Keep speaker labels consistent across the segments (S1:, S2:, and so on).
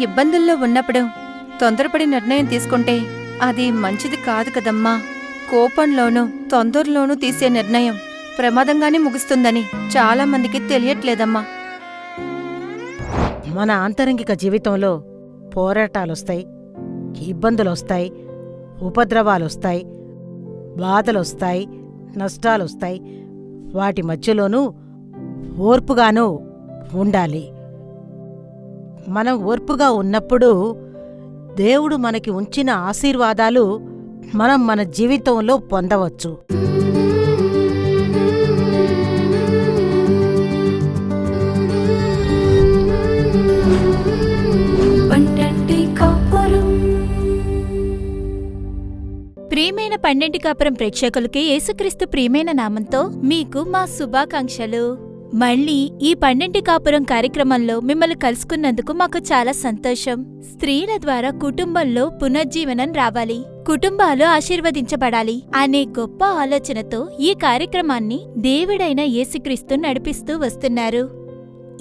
S1: ఇబ్బందుల్లో ఉన్నప్పుడు తొందరపడి నిర్ణయం తీసుకుంటే అది మంచిది కాదు కదమ్మా. కోపంలోనూ తొందరలోనూ తీసే నిర్ణయం ప్రమాదంగానే ముగుస్తుందని చాలా మందికి తెలియట్లేదమ్మా.
S2: మన ఆంతరంగిక జీవితంలో పోరాటాలొస్తాయి ఇబ్బందులొస్తాయి ఉపద్రవాలొస్తాయి బాధలొస్తాయి నష్టాలొస్తాయి. వాటి మధ్యలోనూ ఓర్పుగానూ ఉండాలి. మనం ఓర్పుగా ఉన్నప్పుడు దేవుడు మనకి ఉంచిన ఆశీర్వాదాలు మనం మన జీవితంలో పొందవచ్చు.
S3: పండంటి
S4: ప్రియమైన పన్నెండు కాపురం ప్రేక్షకులకి యేసుక్రీస్తు ప్రియమైన నామంతో మీకు మా శుభాకాంక్షలు. మళ్ళీ ఈ పన్నెంటి కాపురం కార్యక్రమంలో మిమ్మల్ని కలుసుకున్నందుకు మాకు చాలా సంతోషం. స్త్రీల ద్వారా కుటుంబంలో పునర్జీవనం రావాలి. కుటుంబాలు ఆశీర్వదించబడాలి. అనే గొప్ప ఆలోచనతో ఈ కార్యక్రమాన్ని దేవుడైన యేసుక్రీస్తు నడిపిస్తూ వస్తున్నారు.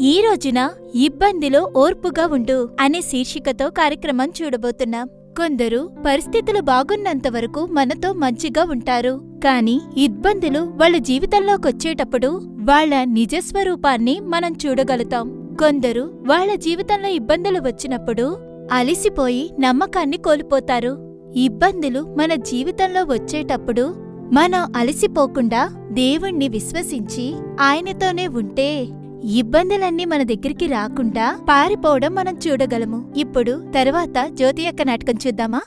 S4: ఈ రోజున ఇబ్బందిలో ఓర్పుగా ఉండు అనే శీర్షికతో కార్యక్రమం చూడబోతున్నాం. కొందరు పరిస్థితులు బాగున్నంత వరకు మనతో మంచిగా ఉంటారు. కానీ ఇబ్బందులు వాళ్ళ జీవితంలోకొచ్చేటప్పుడు వాళ్ళ నిజస్వరూపాన్ని మనం చూడగలుగుతాం. కొందరు వాళ్ళ జీవితంలో ఇబ్బందులు వచ్చినప్పుడు అలిసిపోయి నమ్మకాన్ని కోల్పోతారు. ఇబ్బందులు మన జీవితంలో వచ్చేటప్పుడు మనం అలసిపోకుండా దేవుణ్ణి విశ్వసించి ఆయనతోనే ఉంటే ఇబ్బందులన్నీ మన దగ్గరికి రాకుండా పారిపోవడం మనం చూడగలము. ఇప్పుడు తర్వాత జ్యోతి యొక్క నాటకం చూద్దామా?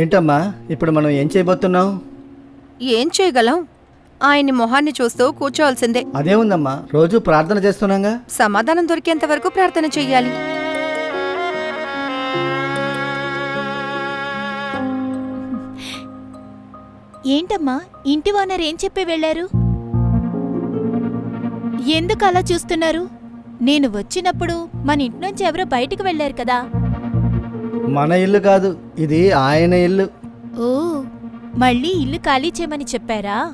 S5: ఏంటమ్మా ఇప్పుడు మనం ఏం చేయబోతున్నాం?
S1: ఏం చేయగలం? ఆయన్ని మొహాన్ని చూస్తూ కూర్చోవలసిందే.
S5: అదేముందమ్మా రోజు ప్రార్థన చేస్తున్నాగా?
S1: సమాధానం దొరికేంత వరకు ప్రార్థన చెయ్యాలి.
S4: ఏంటమ్మా ఇంటి ఓనర్ ఏం చెప్పి వెళ్ళారు ఎందుకు అలా చూస్తున్నారు? నేను వచ్చినప్పుడు మన ఇంట్లోంచి ఎవరో బయటికి వెళ్ళారు కదా.
S5: మన ఇల్లు కాదు ఇది ఆయన ఇల్లు.
S4: ఓ మళ్ళీ ఇల్లు ఖాళీ చేయమని చెప్పారా?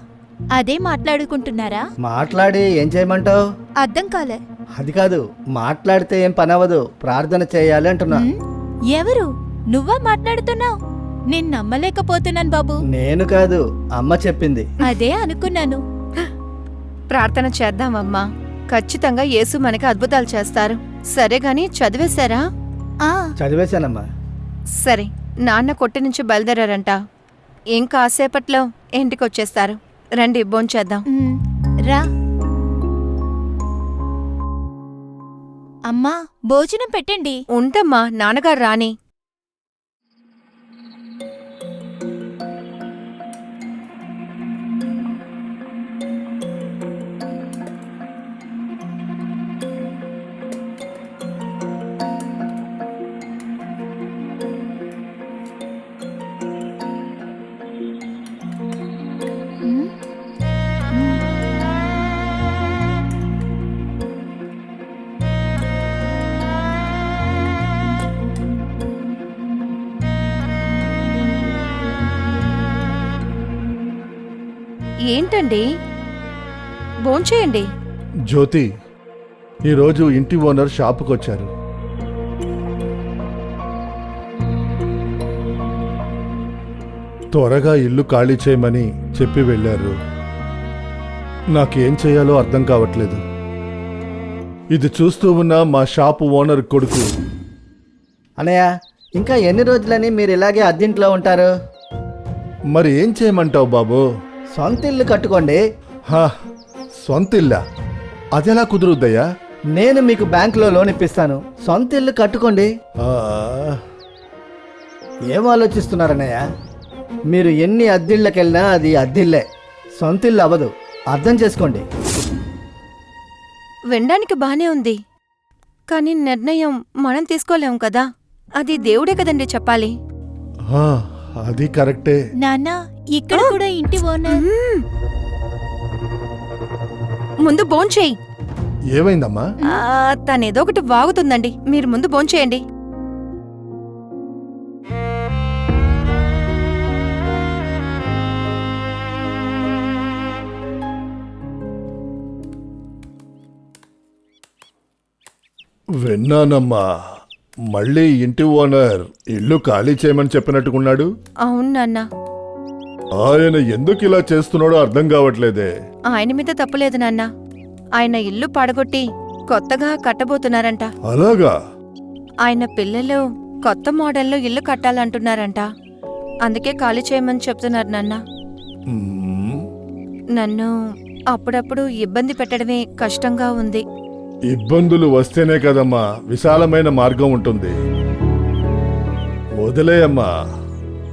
S4: అదే మాట్లాడుకుంటున్నారా?
S5: మాట్లాడి ఏం చేయమంటావు?
S4: అర్థం కాలే.
S5: అది కాదు మాట్లాడితే ఏం పని అవ్వదు ప్రార్థన చేయాలి అంటున్నా.
S4: ఉమ్, ఎవరు? నువ్వా మాట్లాడుతున్నావు? నేను నమ్మలేకపోతున్నాను బాబు.
S5: నేను కాదు అమ్మ చెప్పింది.
S4: అదే అనుకున్నాను.
S1: ప్రార్థన చేద్దామమ్మా. ఖచ్చితంగా యేసు మనకి అద్భుతాలు చేస్తారు. సరే గాని చదివేశారా?
S4: ఆ.
S5: చదివేశానమ్మా.
S1: సరే నాన్న కొట్టి నుంచి బయలుదేరారంట. ఇంకాసేపట్లో ఇంటికొచ్చేస్తారు. రండి భోంచేద్దాం
S4: రా. అమ్మా భోజనం పెట్టండి.
S1: ఉంటమ్మా నాన్నగారు రాని. భోంచేయండి
S6: జ్యోతి ఈరోజు ఇంటి ఓనర్ షాపుకొచ్చారు. త్వరగా ఇల్లు ఖాళీ చేయమని చెప్పి వెళ్ళారు. నాకేం చేయాలో అర్థం కావట్లేదు. ఇది చూస్తూ ఉన్న మా షాపు ఓనర్ కొడుకు.
S5: అన్నయ్య ఇంకా ఎన్ని రోజులని మీరు ఇలాగే అద్దెంట్లో ఉంటారు?
S6: మరి ఏం చేయమంటావు బాబు?
S5: సొంత ఇల్లు కట్టుకోండి.
S6: హా సొంత ఇల్లా అదెలా కుదురుద్దయ్యా?
S5: నేను మీకు బ్యాంకులో లోన్ ఇప్పిస్తాను. సొంత ఇల్లు కట్టుకోండి.
S6: ఆ,
S5: ఏం ఆలోచిస్తున్నారన్నయ్య? మీరు ఎన్ని అద్దిళ్ళకి వెళ్ళినా అది అద్దిల్లే సొంత ఇల్లు అవ్వదు. అర్థం చేసుకోండి.
S1: వినడానికి బానే ఉంది. కానీ నిర్ణయం మనం తీసుకోలేం కదా. అది దేవుడే కదండి చెప్పాలి.
S6: ఆ, అది కరెక్టే.
S4: నాన్న ఇక్కడ కూడా ఇంటి ఓనర్.
S1: మ్మ్. ముందు భోంచేయి
S6: ఏమైందమ్మా?
S1: ఆ, తనేదో ఒకటి వాగుతుందండి. మీరు ముందు భోంచేయండి
S6: విన్నానమ్మా. మళ్ళీ ఇంటి ఓనర్ ఇల్లు ఖాళీ చేయమని చెప్పినట్టుకున్నాడు.
S1: అవును నాన్న.
S6: ఆయన ఎందుకు ఇలా చేస్తున్నాడో అర్థం కావట్లేదే.
S1: ఆయన మీద తప్పులేదు నాన్న. ఆయన ఇల్లు పడగొట్టి కొత్తగా కట్టబోతున్నారంట.
S6: అలాగా?
S1: ఆయన పిల్లలు కొత్త మోడల్లో ఇల్లు కట్టాలంటున్నారంట. అందుకే ఖాళీ చేయమని చెప్తున్నారు నాన్న. నన్ను అప్పుడప్పుడు ఇబ్బంది పెట్టడమే కష్టంగా ఉంది.
S6: ఇబ్బందులు వస్తేనే కదమ్మా విశాలమైన మార్గం ఉంటుంది. వదిలేయమ్మా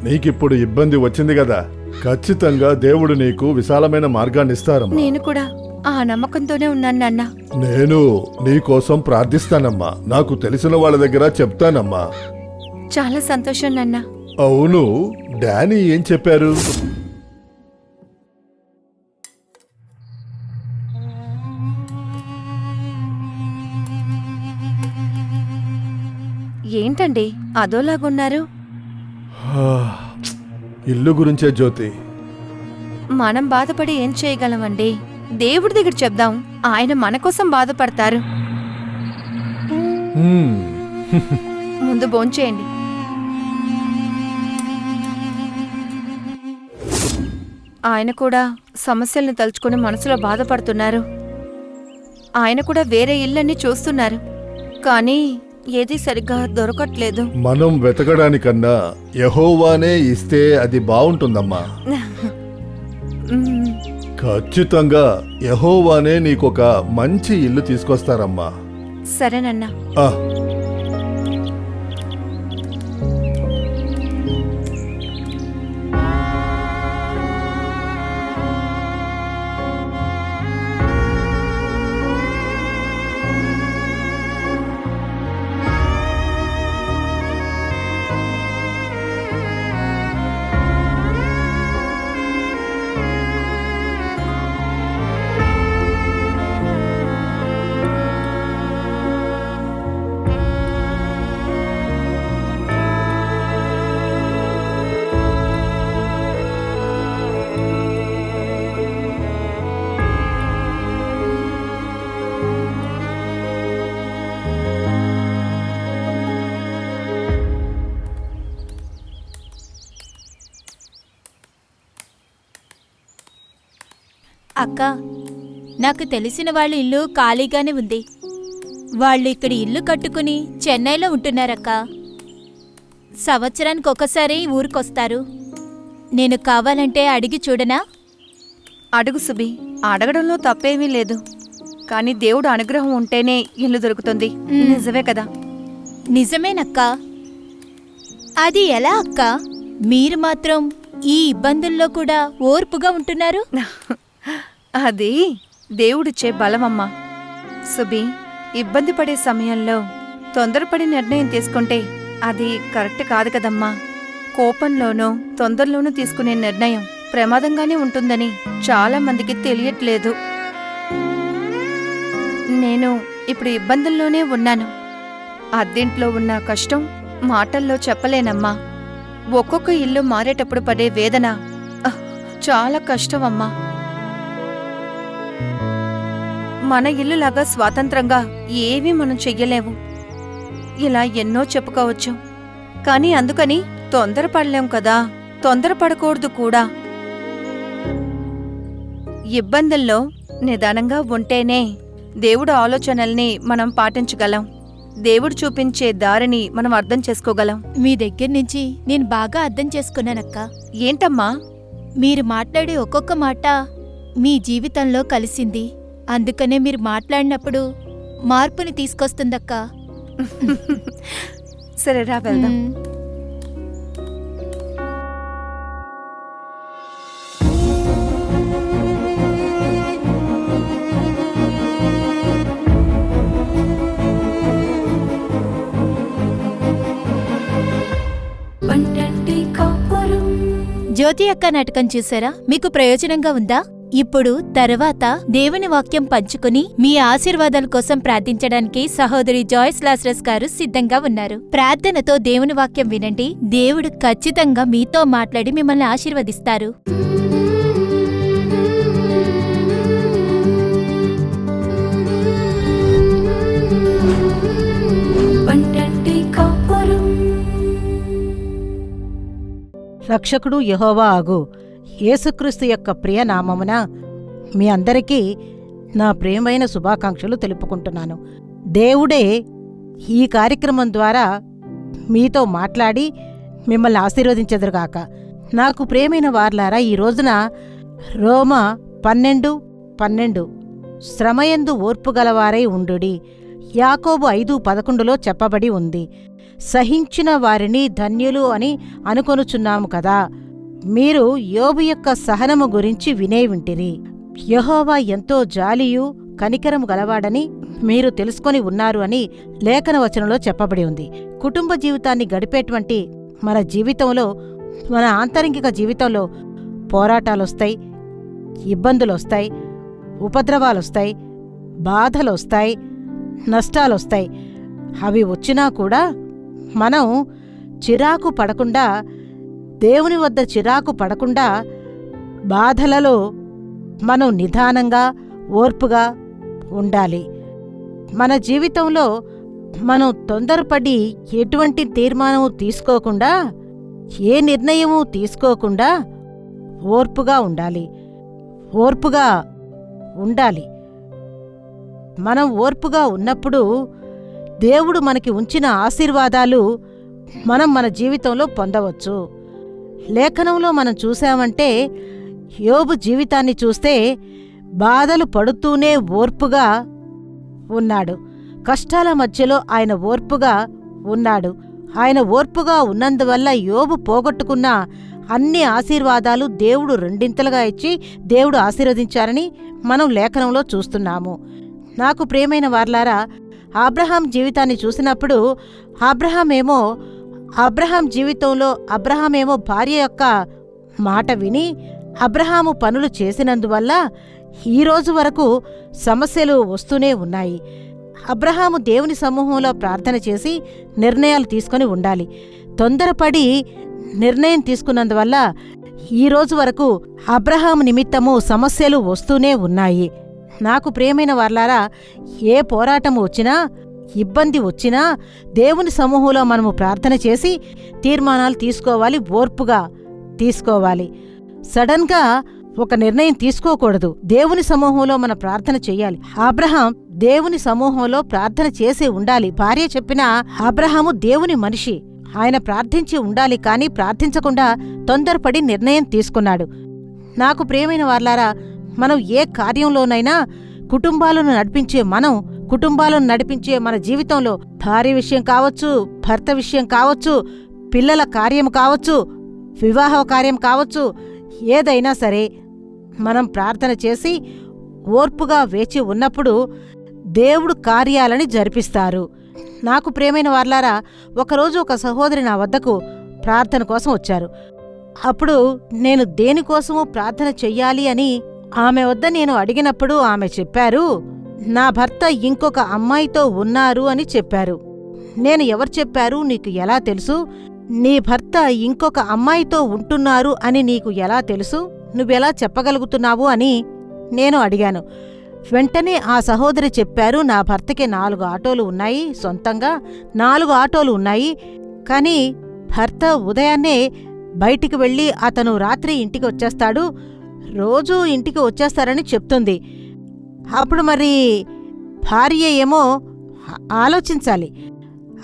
S6: నీకిప్పుడు ఇబ్బంది వచ్చింది కదా. ఖచ్చితంగా దేవుడు నీకు విశాలమైన మార్గాన్ని ఇస్తారమ్మా.
S1: నేను కూడా ఆ నమ్మకంతోనే ఉన్నాను నాన్న.
S6: నేను నీకోసం ప్రార్థిస్తానమ్మా. నాకు తెలిసిన వాళ్ళ దగ్గర చెప్తానమ్మా.
S1: చాలా సంతోషం నాన్న.
S6: అవును డానీ ఏం చెప్పారు?
S1: ఏంటండి అదోలాగున్నారు?
S6: హా, ఇల్లు గురించే జ్యోతి.
S1: మనం బాధపడి ఏం చేయగలమండి? దేవుడి దగ్గర చెప్దాం ఆయన మన కోసం బాధపడతారు. ముందు భోంచేయండి. ఆయన కూడా సమస్యల్ని తలుచుకుని మనసులో బాధపడుతున్నారు. ఆయన కూడా వేరే ఇళ్ళని చూస్తున్నారు. కానీ ఏదీ సరిగ్గా దొరకట్లేదు.
S6: మనం వెతకడానికన్నా యహోవానే ఇస్తే అది బాగుంటుందమ్మా.
S1: మ్మ్.
S6: ఖచ్చితంగా యహోవానే నీకొక మంచి ఇల్లు తీసుకొస్తారమ్మా.
S1: సరేనన్నా.
S4: అక్క నాకు తెలిసిన వాళ్ళ ఇల్లు ఖాళీగానే ఉంది. వాళ్ళు ఇక్కడ ఇల్లు కట్టుకుని చెన్నైలో ఉంటున్నారక్క. సంవత్సరానికి ఒకసారి ఊరికొస్తారు. నేను కావాలంటే అడిగి చూడనా?
S1: అడుగు సుబి అడగడంలో తప్పేమీ లేదు. కానీ దేవుడు అనుగ్రహం ఉంటేనే ఇల్లు దొరుకుతుంది. నిజమే కదా?
S4: నిజమేనక్క. అది ఎలా అక్క? మీరు మాత్రం ఈ ఇబ్బందుల్లో కూడా ఓర్పుగా ఉంటున్నారు?
S1: అది దేవుడిచ్చే బలమమ్మా. సుబి ఇబ్బంది పడే సమయంలో తొందరపడి నిర్ణయం తీసుకుంటే అది కరెక్ట్ కాదు కదమ్మా. కోపంలోనూ తొందరలోనూ తీసుకునే నిర్ణయం ప్రమాదంగానే ఉంటుందని చాలా మందికి తెలియట్లేదు. నేను ఇప్పుడు ఇబ్బందుల్లోనే ఉన్నాను. అద్దెంట్లో ఉన్న కష్టం మాటల్లో చెప్పలేనమ్మా. ఒక్కొక్క ఇల్లు మారేటప్పుడు పడే వేదన చాలా చాలా కష్టమమ్మా. మన ఇల్లులాగా స్వాతంత్రంగా ఏమీ మనం చెయ్యలేము. ఇలా ఎన్నో చెప్పుకోవచ్చు. కానీ అందుకని తొందరపడలేం కదా. తొందరపడకూడదు కూడా. ఇబ్బందుల్లో నిదానంగా ఉంటేనే దేవుడు ఆలోచనల్ని మనం పాటించగలం. దేవుడు చూపించే దారిని మనం అర్థం చేసుకోగలం.
S4: మీ దగ్గర నుంచి నేను బాగా అర్థం చేసుకున్నానక్క.
S1: ఏంటమ్మా?
S4: మీరు మాట్లాడే ఒక్కొక్క మాట మీ జీవితంలో కలిసింది. అందుకనే మీరు మాట్లాడినప్పుడు మార్పుని తీసుకొస్తుందక్క.
S1: సరే రా వెళ్దాం.
S4: జ్యోతి అక్క నాటకం చూసారా? మీకు ప్రయోజనంగా ఉందా? ఇప్పుడు తర్వాత దేవుని వాక్యం పంచుకుని మీ ఆశీర్వాదాల కోసం ప్రార్థించడానికి సహోదరి జాయిస్ లాస్రస్ గారు సిద్ధంగా ఉన్నారు. ప్రార్థనతో దేవుని వాక్యం వినండి. దేవుడు ఖచ్చితంగా మీతో మాట్లాడి మిమ్మల్ని ఆశీర్వదిస్తారు.
S2: రక్షకుడు యెహోవా ఆగు. యేసుక్రీస్తు యొక్క ప్రియ నామమున మీ అందరికీ నా ప్రియమైన శుభాకాంక్షలు తెలుపుకుంటున్నాను. దేవుడే ఈ కార్యక్రమం ద్వారా మీతో మాట్లాడి మిమ్మల్ని ఆశీర్వదించెదరుగాక నాకు ప్రేమైన వార్లారా ఈ రోజున రోమ పన్నెండు పన్నెండు శ్రమయందు ఓర్పు గలవారై ఉండుడి. యాకోబు ఐదు పదకొండులో చెప్పబడి ఉంది. సహించిన వారిని ధన్యులు అని అనుకొనుచున్నాము కదా. మీరు యోబు యొక్క సహనము గురించి వినే వింటిరి యహోవా ఎంతో జాలియు కనికరము గలవాడని మీరు తెలుసుకొని ఉన్నారు అని లేఖన వచనంలో చెప్పబడి ఉంది. కుటుంబ జీవితాన్ని గడిపేటువంటి మన జీవితంలో మన ఆంతరింగిక జీవితంలో పోరాటాలొస్తాయి ఇబ్బందులొస్తాయి ఉపద్రవాలొస్తాయి బాధలొస్తాయి నష్టాలొస్తాయి. అవి వచ్చినా కూడా మనం చిరాకు పడకుండా దేవుని వద్ద చిరాకు పడకుండా బాధలలో మనం నిదానంగా ఓర్పుగా ఉండాలి. మన జీవితంలో మనం తొందరపడి ఎటువంటి తీర్మానము తీసుకోకుండా ఏ నిర్ణయము తీసుకోకుండా ఓర్పుగా ఉండాలి. ఓర్పుగా ఉండాలి. మనం ఓర్పుగా ఉన్నప్పుడు దేవుడు మనకి ఉంచిన ఆశీర్వాదాలు మనం మన జీవితంలో పొందవచ్చు. లేఖనంలో మనం చూసామంటే యోబు జీవితాన్ని చూస్తే బాధలు పడుతూనే ఓర్పుగా ఉన్నాడు. కష్టాల మధ్యలో ఆయన ఓర్పుగా ఉన్నాడు. ఆయన ఓర్పుగా ఉన్నందువల్ల యోబు పోగొట్టుకున్న అన్ని ఆశీర్వాదాలు దేవుడు రెండింతలుగా ఇచ్చి దేవుడు ఆశీర్వదించారని మనం లేఖనంలో చూస్తున్నాము. నాకు ప్రేమైన వార్లారా ఆబ్రహాం జీవితాన్ని చూసినప్పుడు ఆబ్రహాం ఏమో అబ్రహాం జీవితంలో అబ్రహామేమో భార్య యొక్క మాట విని అబ్రహాము పనులు చేసినందువల్ల ఈరోజు వరకు సమస్యలు వస్తూనే ఉన్నాయి. అబ్రహాము దేవుని సమూహంలో ప్రార్థన చేసి నిర్ణయాలు తీసుకొని ఉండాలి. తొందరపడి నిర్ణయం తీసుకున్నందువల్ల ఈ రోజు వరకు అబ్రహాం నిమిత్తము సమస్యలు వస్తూనే ఉన్నాయి. నాకు ప్రియమైన వార్లారా ఏ పోరాటం వచ్చినా ఇబ్బంది వచ్చినా దేవుని సమూహంలో మనము ప్రార్థన చేసి తీర్మానాలు తీసుకోవాలి ఓర్పుగా తీసుకోవాలి. సడన్గా ఒక నిర్ణయం తీసుకోకూడదు. దేవుని సమూహంలో మన ప్రార్థన చేయాలి. అబ్రహాం దేవుని సమూహంలో ప్రార్థన చేసి ఉండాలి. భార్య చెప్పిన అబ్రహాము దేవుని మనిషి. ఆయన ప్రార్థించి ఉండాలి కానీ ప్రార్థించకుండా తొందరపడి నిర్ణయం తీసుకున్నాడు. నాకు ప్రియమైన వార్లారా మనం ఏ కార్యంలోనైనా కుటుంబాలను నడిపించే మనం కుటుంబాలను నడిపించే మన జీవితంలో భార్య విషయం కావచ్చు భర్త విషయం కావచ్చు పిల్లల కార్యం కావచ్చు వివాహ కార్యం కావచ్చు ఏదైనా సరే మనం ప్రార్థన చేసి ఓర్పుగా వేచి ఉన్నప్పుడు దేవుడు కార్యాలని జరిపిస్తారు. నాకు ప్రియమైన వార్లారా ఒకరోజు ఒక సహోదరి నా వద్దకు ప్రార్థన కోసం వచ్చారు. అప్పుడు నేను దేనికోసమూ ప్రార్థన చెయ్యాలి అని ఆమె వద్ద నేను అడిగినప్పుడు ఆమె చెప్పారు నా భర్త ఇంకొక అమ్మాయితో ఉన్నారు అని చెప్పారు. నేను ఎవరు చెప్పారు నీకు ఎలా తెలుసు? నీ భర్త ఇంకొక అమ్మాయితో ఉంటున్నారు అని నీకు ఎలా తెలుసు? నువ్వెలా చెప్పగలుగుతున్నావు అని నేను అడిగాను. వెంటనే ఆ సహోదరి చెప్పారు నా భర్తకి నాలుగు ఆటోలు ఉన్నాయి సొంతంగా నాలుగు ఆటోలు ఉన్నాయి కానీ భర్త ఉదయాన్నే బయటికి వెళ్ళి అతను రాత్రి ఇంటికి వచ్చేస్తాడు రోజూ ఇంటికి వచ్చేస్తారని చెప్తుంది. అప్పుడు మరి భార్య ఏమో ఆలోచించాలి.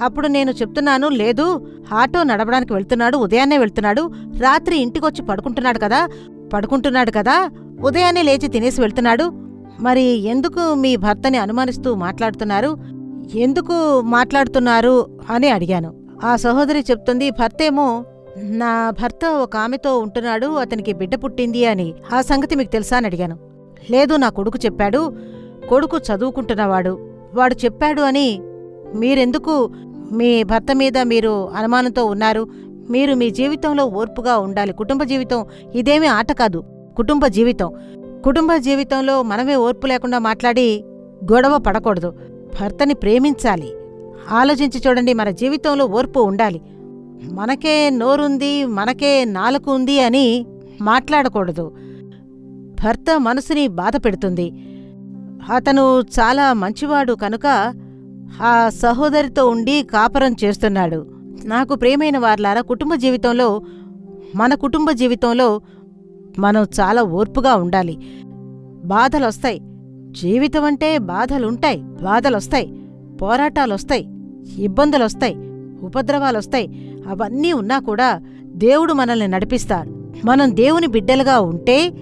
S2: అప్పుడు నేను చెప్తున్నాను లేదు ఆటో నడవడానికి వెళ్తున్నాడు ఉదయాన్నే వెళ్తున్నాడు రాత్రి ఇంటికొచ్చి పడుకుంటున్నాడు కదా పడుకుంటున్నాడు కదా ఉదయాన్నే లేచి తినేసి వెళ్తున్నాడు. మరి ఎందుకు మీ భర్తని అనుమానిస్తూ మాట్లాడుతున్నారు? ఎందుకు మాట్లాడుతున్నారు? అని అడిగాను. ఆ సహోదరి చెప్తుంది భర్తేమో నా భర్త ఒక ఆమెతో ఉంటున్నాడు అతనికి బిడ్డ పుట్టింది అని. ఆ సంగతి మీకు తెలుసా? అని అడిగాను. లేదు నా కొడుకు చెప్పాడు. కొడుకు చదువుకుంటున్నవాడు. వాడు చెప్పాడు అని మీరెందుకు? మీ భర్త మీద మీరు అనుమానంతో ఉన్నారు. మీరు మీ జీవితంలో ఓర్పుగా ఉండాలి. కుటుంబ జీవితం ఇదేమీ ఆట కాదు. కుటుంబ జీవితం. కుటుంబ జీవితంలో మనమే ఓర్పు లేకుండా మాట్లాడి గొడవ పడకూడదు. భర్తని ప్రేమించాలి. ఆలోచించి చూడండి మన జీవితంలో ఓర్పు ఉండాలి. మనకే నోరుంది మనకే నాలుక ఉంది అని మాట్లాడకూడదు. భర్త మనసుని బాధపెడుతుంది అతను చాలా మంచివాడు కనుక ఆ సహోదరితో ఉండి కాపరం చేస్తున్నాడు. నాకు ప్రేమైన వార్లారా కుటుంబ జీవితంలో మన కుటుంబ జీవితంలో మనం చాలా ఓర్పుగా ఉండాలి. బాధలొస్తాయి. జీవితం అంటే బాధలుంటాయి. బాధలొస్తాయి. పోరాటాలొస్తాయి. ఇబ్బందులొస్తాయి. ఉపద్రవాలొస్తాయి. అవన్నీ ఉన్నా కూడా దేవుడు మనల్ని నడిపిస్తాడు. మనం దేవుని బిడ్డలుగా ఉంటే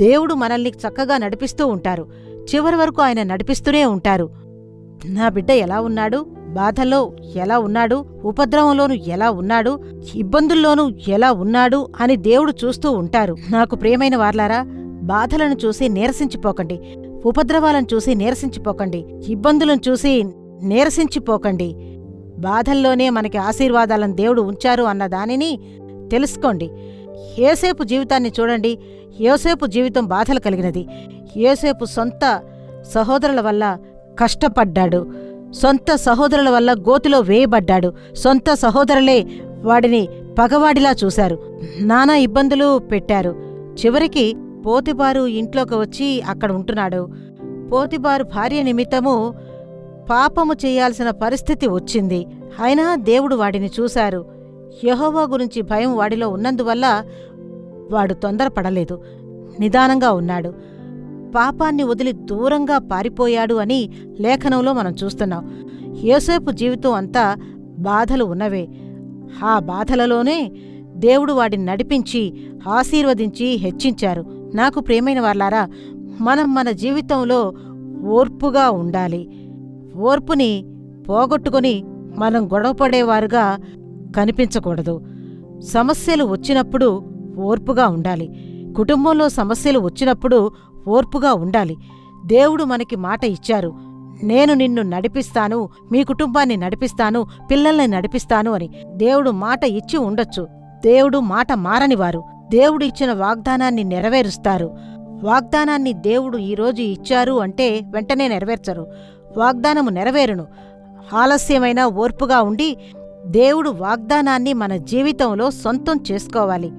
S2: దేవుడు మనల్ని చక్కగా నడిపిస్తూ ఉంటారు. చివరి వరకు ఆయన నడిపిస్తూనే ఉంటారు. నా బిడ్డ ఎలా ఉన్నాడు? బాధలో ఎలా ఉన్నాడు? ఉపద్రవంలోనూ ఎలా ఉన్నాడు? ఇబ్బందుల్లోనూ ఎలా ఉన్నాడు? అని దేవుడు చూస్తూ ఉంటారు. నాకు ప్రియమైన వార్లారా బాధలను చూసి నీరసించిపోకండి. ఉపద్రవాలను చూసి నీరసించిపోకండి. ఇబ్బందులను చూసి నీరసించిపోకండి. బాధల్లోనే మనకి ఆశీర్వాదాలను దేవుడు ఉంచారు అన్న దానిని తెలుసుకోండి. ఏసేపు జీవితాన్ని చూడండి. ఏసేపు జీవితం బాధలు కలిగినది. ఏసేపు సొంత సహోదరుల వల్ల కష్టపడ్డాడు. సొంత సహోదరుల వల్ల గోతిలో వేయబడ్డాడు. సొంత సహోదరులే వాడిని పగవాడిలా చూశారు. నానా ఇబ్బందులు పెట్టారు. చివరికి పోతిబారు ఇంట్లోకి వచ్చి అక్కడ ఉంటున్నాడు. పోతిబారు భార్య నిమిత్తము పాపము చేయాల్సిన పరిస్థితి వచ్చింది. అయినా దేవుడు వాడిని చూశారు. యహోవా గురించి భయం వాడిలో ఉన్నందువల్ల వాడు తొందరపడలేదు. నిదానంగా ఉన్నాడు. పాపాన్ని వదిలి దూరంగా పారిపోయాడు అని లేఖనంలో మనం చూస్తున్నాం. యోసేపు జీవితం అంతా బాధలు ఉన్నవే. ఆ బాధలలోనే దేవుడు వాడిని నడిపించి ఆశీర్వదించి హెచ్చించారు. నాకు ప్రియమైన వాళ్ళారా మనం మన జీవితంలో ఓర్పుగా ఉండాలి. ఓర్పుని పోగొట్టుకొని మనం గొడవపడేవారుగా కనిపించకూడదు. సమస్యలు వచ్చినప్పుడు ఓర్పుగా ఉండాలి. కుటుంబంలో సమస్యలు వచ్చినప్పుడు ఓర్పుగా ఉండాలి. దేవుడు మనకి మాట ఇచ్చారు. నేను నిన్ను నడిపిస్తాను మీ కుటుంబాన్ని నడిపిస్తాను పిల్లల్ని నడిపిస్తాను అని. దేవుడు మాట ఇచ్చి ఉండొచ్చు. దేవుడు మాట మారనివారు దేవుడు ఇచ్చిన వాగ్దానాన్ని నెరవేరుస్తారు. వాగ్దానాన్ని దేవుడు ఈరోజు ఇచ్చారు అంటే వెంటనే నెరవేర్చరు. వాగ్దానము నెరవేరును. ఆలస్యమైన ఓర్పుగా ఉండి దేవుడు వాగ్దానాన్ని మన జీవితంలో సొంతం చేసుకోవాలి.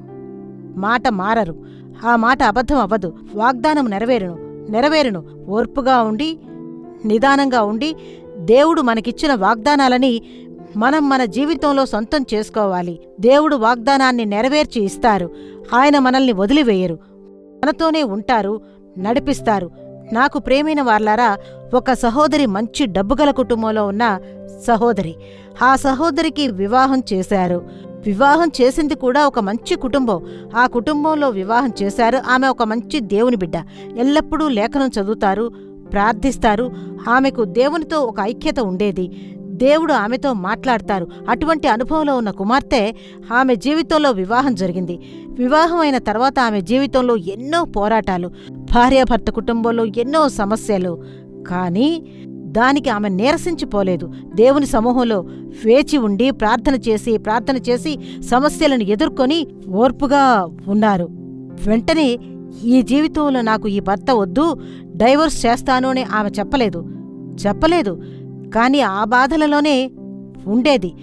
S2: మాట మారరు. ఆ మాట అబద్ధం అవ్వదు. వాగ్దానం నెరవేరును. నెరవేరును. ఓర్పుగా ఉండి నిదానంగా ఉండి దేవుడు మనకిచ్చిన వాగ్దానాలని మనం మన జీవితంలో సొంతం చేసుకోవాలి. దేవుడు వాగ్దానాన్ని నెరవేర్చి ఇస్తారు. ఆయన మనల్ని వదిలివేయరు. మనతోనే ఉంటారు. నడిపిస్తారు. నాకు ప్రేమైన వార్లారా ఒక సహోదరి మంచి డబ్బుగల కుటుంబంలో ఉన్న సహోదరి. ఆ సహోదరికి వివాహం చేశారు. వివాహం చేసింది కూడా ఒక మంచి కుటుంబం. ఆ కుటుంబంలో వివాహం చేశారు. ఆమె ఒక మంచి దేవుని బిడ్డ. ఎల్లప్పుడూ లేఖనం చదువుతారు ప్రార్థిస్తారు. ఆమెకు దేవునితో ఒక ఐక్యత ఉండేది. దేవుడు ఆమెతో మాట్లాడతారు. అటువంటి అనుభవంలో ఉన్న కుమార్తె ఆమె జీవితంలో వివాహం జరిగింది. వివాహం అయిన తర్వాత ఆమె జీవితంలో ఎన్నో పోరాటాలు భార్యాభర్త కుటుంబంలో ఎన్నో సమస్యలు. కానీ దానికి ఆమె నీరసించిపోలేదు. దేవుని సమూహంలో వేచి ఉండి ప్రార్థన చేసి ప్రార్థన చేసి సమస్యలను ఎదుర్కొని ఓర్పుగా ఉన్నారు. వెంటనే ఈ జీవితంలో నాకు ఈ భర్త వద్దు డైవర్స్ చేస్తాను అని ఆమె చెప్పలేదు. చెప్పలేదు. కానీ ఆ బాధలలోనే ఉండేది.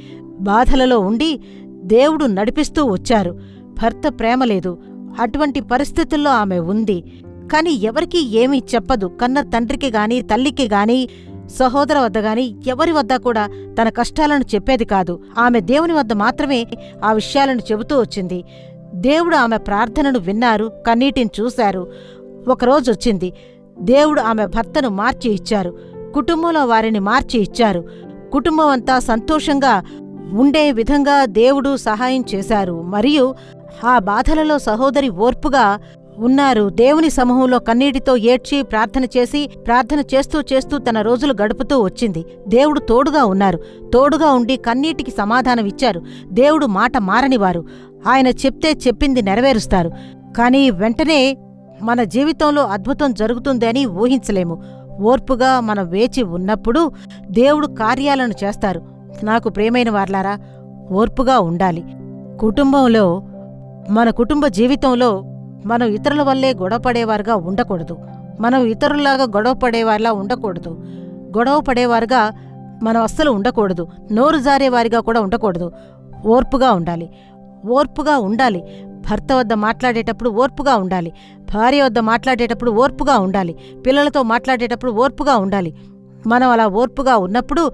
S2: బాధలలో ఉండి దేవుడు నడిపిస్తూ వచ్చారు. భర్త ప్రేమ లేదు. అటువంటి పరిస్థితుల్లో ఆమె ఉంది. కాని ఎవరికీ ఏమీ చెప్పదు. కన్న తండ్రికి గాని తల్లికి గాని సహోదర వద్ద గాని ఎవరి వద్ద కూడా తన కష్టాలను చెప్పేది కాదు. ఆమె దేవుని వద్ద మాత్రమే ఆ విషయాలను చెబుతూ వచ్చింది. దేవుడు ఆమె ప్రార్థనను విన్నారు. కన్నీటిని చూశారు. ఒకరోజు వచ్చింది. దేవుడు ఆమె భర్తను మార్చి ఇచ్చారు. కుటుంబంలో వారిని మార్చి ఇచ్చారు. కుటుంబం అంతా సంతోషంగా ఉండే విధంగా దేవుడు సహాయం చేశారు. మరియు ఆ బాధలలో సహోదరి ఓర్పుగా ఉన్నారు. దేవుని సమూహంలో కన్నీటితో ఏడ్చి ప్రార్థన చేసి ప్రార్థన చేస్తూ చేస్తూ తన రోజులు గడుపుతూ వచ్చింది. దేవుడు తోడుగా ఉన్నారు. తోడుగా ఉండి కన్నీటికి సమాధానం ఇచ్చారు. దేవుడు మాట మారనివారు. ఆయన చెప్తే చెప్పింది నెరవేరుస్తారు. కానీ వెంటనే మన జీవితంలో అద్భుతం జరుగుతుందని ఊహించలేము. ఓర్పుగా మనం వేచి ఉన్నప్పుడు దేవుడు కార్యాలను చేస్తారు. నాకు ప్రేమైన వార్లారా ఓర్పుగా ఉండాలి. కుటుంబంలో మన కుటుంబ జీవితంలో మనం ఇతరుల వల్లే గొడవపడేవారుగా ఉండకూడదు. మనం ఇతరులాగా గొడవ పడేవారిలా ఉండకూడదు. గొడవ పడేవారుగా మనం అస్సలు ఉండకూడదు. నోరు జారేవారిగా కూడా ఉండకూడదు. ఓర్పుగా ఉండాలి. ఓర్పుగా ఉండాలి. భర్త వద్ద మాట్లాడేటప్పుడు ఓర్పుగా ఉండాలి. భార్య వద్ద మాట్లాడేటప్పుడు ఓర్పుగా ఉండాలి. పిల్లలతో మాట్లాడేటప్పుడు ఓర్పుగా ఉండాలి. మనం అలా ఓర్పుగా ఉన్నప్పుడు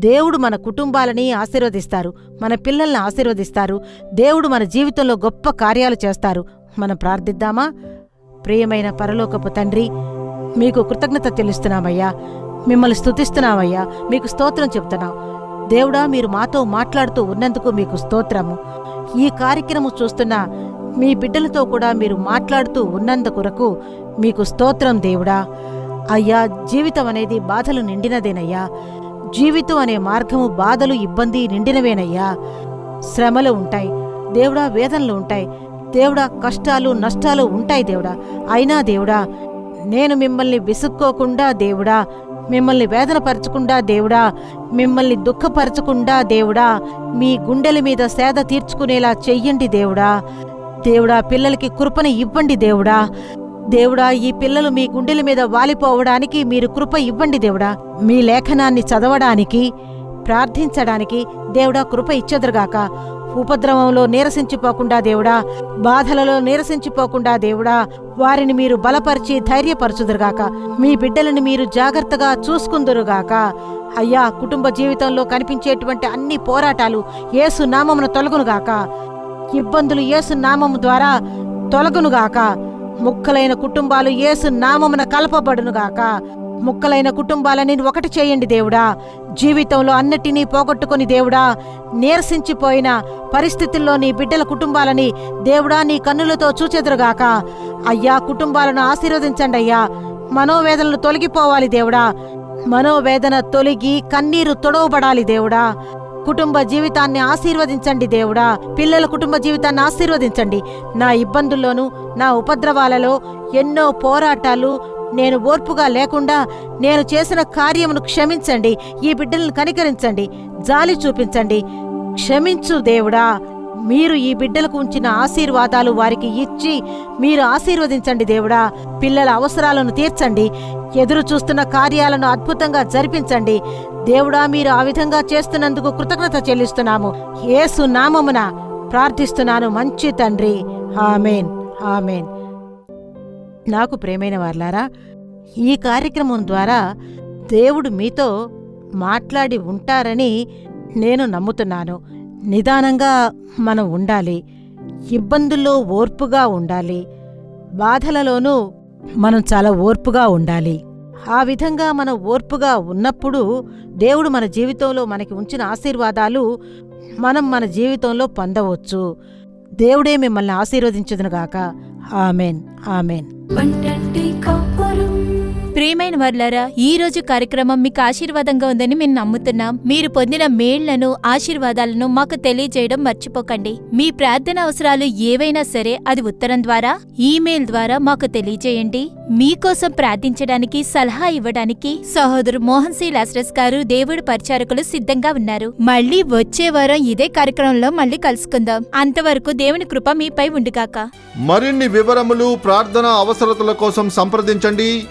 S2: దేవుడు మన కుటుంబాలని ఆశీర్వదిస్తారు మన పిల్లల్ని ఆశీర్వదిస్తారు దేవుడు మన జీవితంలో గొప్ప కార్యాలు చేస్తారు. మనం ప్రార్థిద్దామా? ప్రియమైన పరలోకపు తండ్రి మీకు కృతజ్ఞత తెలుస్తున్నామయ్యా. మిమ్మల్ని స్తుతిస్తున్నామయ్యా. మీకు స్తోత్రం చెప్తున్నాం. దేవుడా మీరు మాతో మాట్లాడుతూ ఉన్నందుకు మీకు స్తోత్రము. ఈ కార్యక్రమం చూస్తున్న మీ బిడ్డలతో కూడా మీరు మాట్లాడుతూ ఉన్నందుకొరకు మీకు స్తోత్రం దేవుడా. అయ్యా జీవితం అనేది బాధలు నిండినదేనయ్యా. జీవితం అనే మార్గము బాధలు ఇబ్బంది నిండినవేనయ్యా. శ్రమలు ఉంటాయి దేవుడా వేదనలు ఉంటాయి దేవుడా కష్టాలు నష్టాలు ఉంటాయి దేవుడా. అయినా దేవుడా నేను మిమ్మల్ని విసుక్కోకుండా దేవుడా మిమ్మల్ని వేదనపరచకుండా దేవుడా మిమ్మల్ని దుఃఖపరచకుండా దేవుడా మీ గుండెల మీద సేద తీర్చుకునేలా చెయ్యండి దేవుడా. దేవుడా పిల్లలకి కృపణ ఇవ్వండి దేవుడా. దేవుడా ఈ పిల్లలు మీ గుండెల మీద వాలిపోవడానికి మీరు కృప ఇవ్వండి దేవుడా. మీ లేఖనాన్ని చదవడానికి ప్రార్థించడానికి దేవుడా కృప ఇచ్చెదరుగాక. ఉపద్రవంలో నీరసించిపోకుండా దేవుడా బాధలలో నీరసించిపోకుండా దేవుడా వారిని మీరు బలపరిచి ధైర్యపరచుదురుగాక. మీ బిడ్డలను మీరు జాగ్రత్తగా చూసుకుందురుగాక. అయ్యా కుటుంబ జీవితంలో కనిపించేటువంటి అన్ని పోరాటాలు ఏసు నామమును తొలగునుగాక. ఇబ్బందులు ఏసు నామము ద్వారా తొలగునుగాక. ముక్కలైన కుటుంబాలు ఏసు నామమున కలపబడునుగాక ముక్కలైన కుటుంబాలని ఒకటి చేయండి దేవుడా. జీవితంలో అన్నిటినీ పోగొట్టుకుని దేవుడా నీరసించిపోయిన పరిస్థితుల్లో నీ బిడ్డల కుటుంబాలని దేవుడా నీ కన్నులతో చూచెదురుగాక అయ్యా కుటుంబాలను ఆశీర్వదించండి అయ్యా. మనోవేదనలు తొలగిపోవాలి దేవుడా. మనోవేదన తొలగి కన్నీరు తొడవబడాలి దేవుడా. కుటుంబ జీవితాన్ని ఆశీర్వదించండి దేవుడా. పిల్లల కుటుంబ జీవితాన్ని ఆశీర్వదించండి. నా ఇబ్బందుల్లోనూ నా ఉపద్రవాలలో ఎన్నో పోరాటాలు నేను ఓర్పుగా లేకుండా నేను చేసిన కార్యమును క్షమించండి. ఈ బిడ్డలను కనికరించండి. జాలి చూపించండి. క్షమించు దేవుడా. మీరు ఈ బిడ్డలకు ఉంచిన ఆశీర్వాదాలు వారికి ఇచ్చి మీరు ఆశీర్వదించండి దేవుడా. పిల్లల అవసరాలను తీర్చండి. ఎదురు చూస్తున్న కార్యాలను అద్భుతంగా జరిపించండి. దేవుడా మీరు ఆ విధంగా చేస్తున్నందుకు కృతజ్ఞత చెల్లిస్తున్నాము. ఏసు నామమున ప్రార్థిస్తున్నాను మంచి తండ్రి. ఆమెన్. ఆమెన్. నాకు ప్రేమైన వార్లారా ఈ కార్యక్రమం ద్వారా దేవుడు మీతో మాట్లాడి ఉంటారని నేను నమ్ముతున్నాను. నిదానంగా మనం ఉండాలి. ఇబ్బందుల్లో ఓర్పుగా ఉండాలి. బాధలలోనూ మనం చాలా ఓర్పుగా ఉండాలి. ఆ విధంగా మనం ఓర్పుగా ఉన్నప్పుడు దేవుడు మన జీవితంలో మనకి ఉంచిన ఆశీర్వాదాలు మనం మన జీవితంలో పొందవచ్చు. దేవుడే మిమ్మల్ని ఆశీర్వదించదునుగాక. ఆమెన్. ఆమెన్.
S3: పంటంటి
S4: ప్రియమైన వర్లారా ఈ రోజు కార్యక్రమం మీకు ఆశీర్వాదంగా ఉందని మేము నమ్ముతున్నాం. మీరు పొందిన మేళ్ళను ఆశీర్వాదాలను మాకు తెలియజేయడం మర్చిపోకండి. మీ ప్రార్థన అవసరాలు ఏవైనా సరే అది ఉత్తరం ద్వారా ఈమెయిల్ ద్వారా మాకు తెలియజేయండి. మీకోసం ప్రార్థించడానికి సలహా ఇవ్వడానికి సహోదరు మోహన్ సి. లాస్రస్ గారు దేవుడు పరిచారకులు సిద్ధంగా ఉన్నారు. మళ్ళీ వచ్చే వారం ఇదే కార్యక్రమంలో మళ్ళీ కలుసుకుందాం. అంతవరకు దేవుని కృప మీపై ఉండుగాక.
S6: మరిన్ని వివరములు ప్రార్థన అవసరతల కోసం సంప్రదించండి.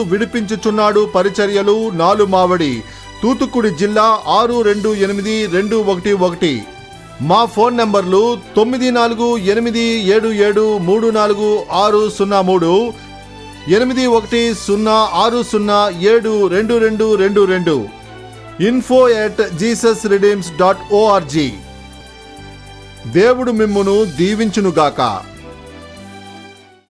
S6: యేసు విడిపించుచున్నాడు పరిచర్యలు నాలుమావడి తూతుక్కుడి జిల్లా ఆరు రెండు ఎనిమిది రెండు ఒకటి ఒకటి. మా ఫోన్ నంబర్లు తొమ్మిది నాలుగు ఎనిమిది ఏడు ఏడు మూడు నాలుగు ఆరు సున్నా మూడు ఎనిమిది ఒకటి సున్నా ఆరు సున్నా ఏడు రెండు రెండు రెండు రెండు. Info at Jesus redeems dot O R G దేవుడు మిమ్మును దీవించునుగాక.